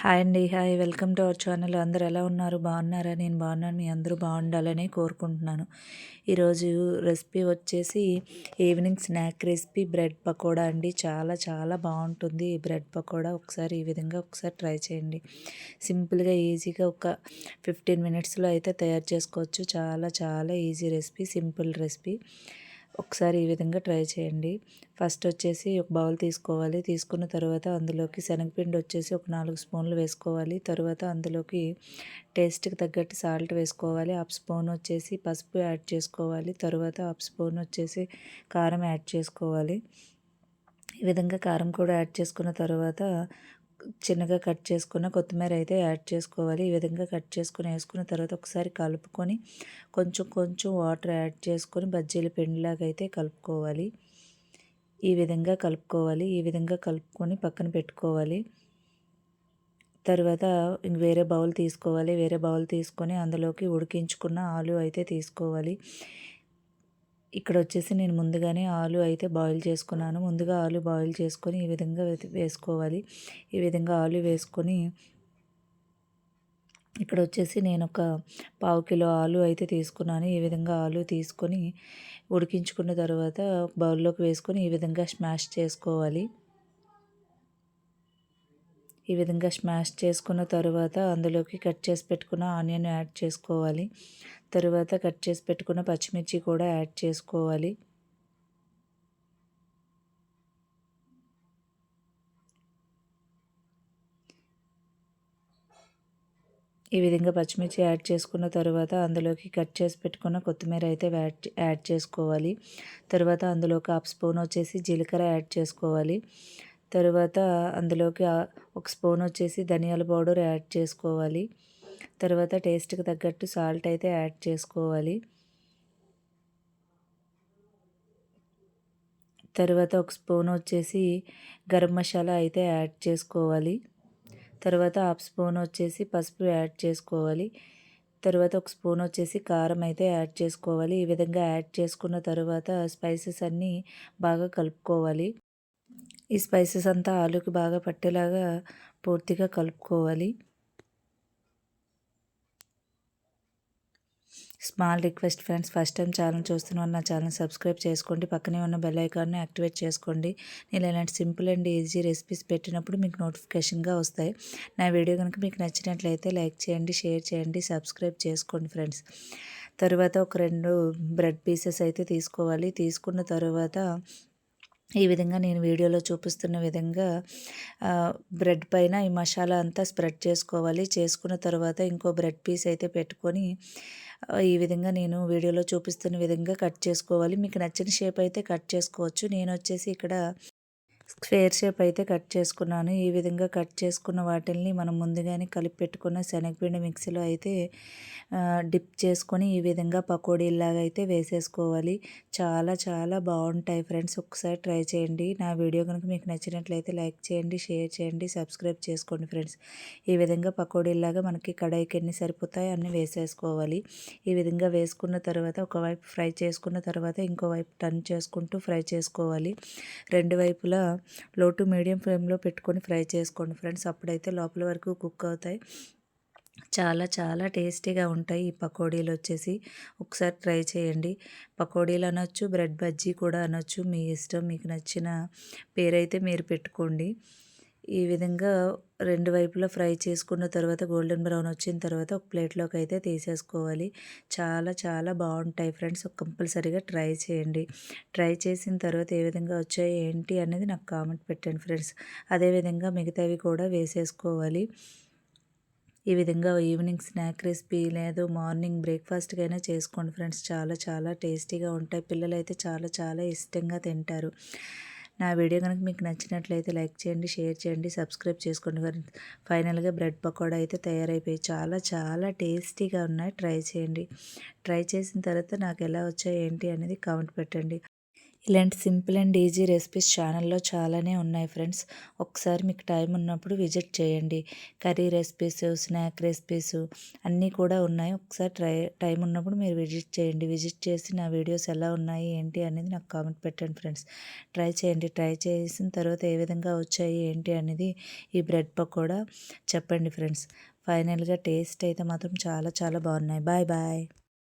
Hi అండి hi. Welcome to our channel. అందరు ఎలా ఉన్నారు? బాగున్నారా? నేను బాగున్నాను. మీ అందరూ బాగుండాలని కోరుకుంటున్నాను. ఈరోజు రెసిపీ వచ్చేసి evening snack recipe bread pakoda అండి. చాలా చాలా బాగుంటుంది ఈ బ్రెడ్ పకోడా. ఒకసారి ఈ విధంగా ఒకసారి ట్రై చేయండి. సింపుల్గా ఈజీగా ఒక ఫిఫ్టీన్ మినిట్స్లో అయితే తయారు చేసుకోవచ్చు. చాలా చాలా ఈజీ రెసిపీ సింపుల్ రెసిపీ. ఒకసారి ఈ విధంగా ట్రై చేయండి. ఫస్ట్ వచ్చేసి ఒక బౌల్ తీసుకోవాలి. తీసుకున్న తర్వాత అందులోకి శనగపిండి వచ్చేసి ఒక నాలుగు స్పూన్లు వేసుకోవాలి. తర్వాత అందులోకి టేస్ట్కి తగ్గట్టు సాల్ట్ వేసుకోవాలి. హాఫ్ స్పూన్ వచ్చేసి పసుపు యాడ్ చేసుకోవాలి. తర్వాత హాఫ్ స్పూన్ వచ్చేసి కారం యాడ్ చేసుకోవాలి. ఈ విధంగా కారం కూడా యాడ్ చేసుకున్న తర్వాత చిన్నగా కట్ చేసుకున్న కొత్తిమీర అయితే యాడ్ చేసుకోవాలి. ఈ విధంగా కట్ చేసుకుని వేసుకున్న తర్వాత ఒకసారి కలుపుకొని కొంచెం కొంచెం వాటర్ యాడ్ చేసుకొని బజ్జీల పిండిలాగా అయితే కలుపుకోవాలి. ఈ విధంగా కలుపుకోవాలి. ఈ విధంగా కలుపుకొని పక్కన పెట్టుకోవాలి. తర్వాత వేరే బౌల్ తీసుకోవాలి. వేరే బౌల్ తీసుకొని అందులోకి ఉడికించుకున్న ఆలు అయితే తీసుకోవాలి. ఇక్కడ వచ్చేసి నేను ముందుగానే ఆలు అయితే బాయిల్ చేసుకున్నాను. ముందుగా ఆలు బాయిల్ చేసుకొని ఈ విధంగా వేసుకోవాలి. ఈ విధంగా ఆలు వేసుకొని ఇక్కడ వచ్చేసి నేను ఒక పావు కిలో ఆలు అయితే తీసుకున్నాను. ఈ విధంగా ఆలు తీసుకొని ఉడికించుకున్న తర్వాత బౌల్లోకి వేసుకొని ఈ విధంగా స్మాష్ చేసుకోవాలి. ఈ విధంగా స్మాష్ చేసుకున్న తర్వాత అందులోకి కట్ చేసి పెట్టుకున్న ఆనియన్ యాడ్ చేసుకోవాలి. తరువాత కట్ చేసి పెట్టుకున్న పచ్చిమిర్చి కూడా యాడ్ చేసుకోవాలి. ఈ విధంగా పచ్చిమిర్చి యాడ్ చేసుకున్న తర్వాత అందులోకి కట్ చేసి పెట్టుకున్న కొత్తిమీర అయితే యాడ్ యాడ్ చేసుకోవాలి. తర్వాత అందులోకి హాఫ్ స్పూన్ వచ్చేసి జీలకర్ర యాడ్ చేసుకోవాలి. తర్వాత అందులోకి ఒక స్పూన్ వచ్చేసి ధనియాల పౌడర్ యాడ్ చేసుకోవాలి. తర్వాత టేస్ట్కి తగ్గట్టు సాల్ట్ అయితే యాడ్ చేసుకోవాలి. తర్వాత ఒక స్పూన్ వచ్చేసి గరం మసాలా అయితే యాడ్ చేసుకోవాలి. తర్వాత హాఫ్ స్పూన్ వచ్చేసి పసుపు యాడ్ చేసుకోవాలి. తర్వాత ఒక స్పూన్ వచ్చేసి కారం అయితే యాడ్ చేసుకోవాలి. ఈ విధంగా యాడ్ చేసుకున్న తర్వాత స్పైసెస్ అన్నీ బాగా కలుపుకోవాలి. ఈ స్పైసెస్ అంతా ఆలుకి బాగా పట్టేలాగా పూర్తిగా కలుపుకోవాలి. Small request friends first time channel చూస్తున్న నా ఛానల్ సబ్స్క్రైబ్ చేసుకోండి. పక్కనే ఉన్న బెల్ ఐకాన్ని యాక్టివేట్ చేసుకోండి. నేను ఇలాంటి సింపుల్ అండ్ ఈజీ రెసిపీస్ పెట్టినప్పుడు మీకు నోటిఫికేషన్గా వస్తాయి. నా వీడియో కనుక మీకు నచ్చినట్లయితే లైక్ చేయండి షేర్ చేయండి సబ్స్క్రైబ్ చేసుకోండి ఫ్రెండ్స్. తర్వాత ఒక రెండు బ్రెడ్ పీసెస్ అయితే తీసుకోవాలి. తీసుకున్న తర్వాత ఈ విధంగా నేను వీడియోలో చూపిస్తున్న విధంగా బ్రెడ్ పైన ఈ మసాలా అంతా స్ప్రెడ్ చేసుకోవాలి. చేసుకున్న తర్వాత ఇంకో బ్రెడ్ పీస్ అయితే పెట్టుకొని ఈ విధంగా నేను వీడియోలో చూపిస్తున్న విధంగా కట్ చేసుకోవాలి. మీకు నచ్చిన షేప్ అయితే కట్ చేసుకోవచ్చు. నేను వచ్చేసి ఇక్కడ స్క్వేర్ షేప్ అయితే కట్ చేసుకున్నాను. ఈ విధంగా కట్ చేసుకున్న వాటిల్ని మనం ముందుగానే కలిపి పెట్టుకున్న శనగపిండి మిక్సీలో అయితే డిప్ చేసుకొని ఈ విధంగా పకోడీలాగా అయితే వేసేసుకోవాలి. చాలా చాలా బాగుంటాయి ఫ్రెండ్స్. ఒకసారి ట్రై చేయండి. నా వీడియో కనుక మీకు నచ్చినట్లయితే లైక్ చేయండి షేర్ చేయండి సబ్స్క్రైబ్ చేసుకోండి ఫ్రెండ్స్. ఈ విధంగా పకోడీలాగా మనకి కడాయికి ఎన్ని సరిపోతాయి అన్నీ వేసేసుకోవాలి. ఈ విధంగా వేసుకున్న తర్వాత ఒకవైపు ఫ్రై చేసుకున్న తర్వాత ఇంకోవైపు టర్న్ చేసుకుంటూ ఫ్రై చేసుకోవాలి. రెండు వైపులా లో టు మీడియం ఫ్లేమ్లో పెట్టుకొని ఫ్రై చేసుకోండి ఫ్రెండ్స్. అప్పుడైతే లోపల వరకు కుక్ అవుతాయి. చాలా చాలా టేస్టీగా ఉంటాయి ఈ పకోడీలు వచ్చేసి. ఒకసారి ట్రై చేయండి. పకోడీలు అనొచ్చు బ్రెడ్ బజ్జీ కూడా అనొచ్చు. మీ ఇష్టం మీకు నచ్చిన పేరైతే మీరు పెట్టుకోండి. ఈ విధంగా రెండు వైపులా ఫ్రై చేసుకున్న తర్వాత గోల్డెన్ బ్రౌన్ వచ్చిన తర్వాత ఒక ప్లేట్లోకి అయితే తీసేసుకోవాలి. చాలా చాలా బాగుంటాయి ఫ్రెండ్స్. కంపల్సరీగా ట్రై చేయండి. ట్రై చేసిన తర్వాత ఏ విధంగా వచ్చాయి ఏంటి అనేది నాకు కామెంట్ పెట్టండి ఫ్రెండ్స్. అదేవిధంగా మిగతావి కూడా వేసేసుకోవాలి. ఈ విధంగా ఈవినింగ్ స్నాక్ రెసిపీ లేదు మార్నింగ్ బ్రేక్ఫాస్ట్కైనా చేసుకోండి ఫ్రెండ్స్. చాలా చాలా టేస్టీగా ఉంటాయి. పిల్లలు అయితే చాలా చాలా ఇష్టంగా తింటారు. నా వీడియో కనుక మీకు నచ్చినట్లయితే లైక్ చేయండి షేర్ చేయండి సబ్స్క్రైబ్ చేసుకోండి. ఫైనల్గా బ్రెడ్ పకోడా అయితే తయారైపోయి చాలా చాలా టేస్టీగా ఉన్నాయి. ట్రై చేయండి. ట్రై చేసిన తర్వాత నాకు ఎలా వచ్చాయి ఏంటి అనేది కామెంట్ పెట్టండి. ఇలాంటి సింపుల్ అండ్ ఈజీ రెసిపీస్ ఛానల్లో చాలానే ఉన్నాయి ఫ్రెండ్స్. ఒకసారి మీకు టైం ఉన్నప్పుడు విజిట్ చేయండి. కర్రీ రెసిపీస్ స్నాక్ రెసిపీస్ అన్నీ కూడా ఉన్నాయి. ఒకసారి ట్రై టైం ఉన్నప్పుడు మీరు విజిట్ చేయండి. విజిట్ చేసి నా వీడియోస్ ఎలా ఉన్నాయి ఏంటి అనేది నాకు కామెంట్ పెట్టండి ఫ్రెండ్స్. ట్రై చేయండి. ట్రై చేసిన తర్వాత ఏ విధంగా వచ్చాయి ఏంటి అనేది ఈ బ్రెడ్ పకోడా చెప్పండి ఫ్రెండ్స్. ఫైనల్గా టేస్ట్ అయితే మాత్రం చాలా చాలా బాగున్నాయి. Bye bye.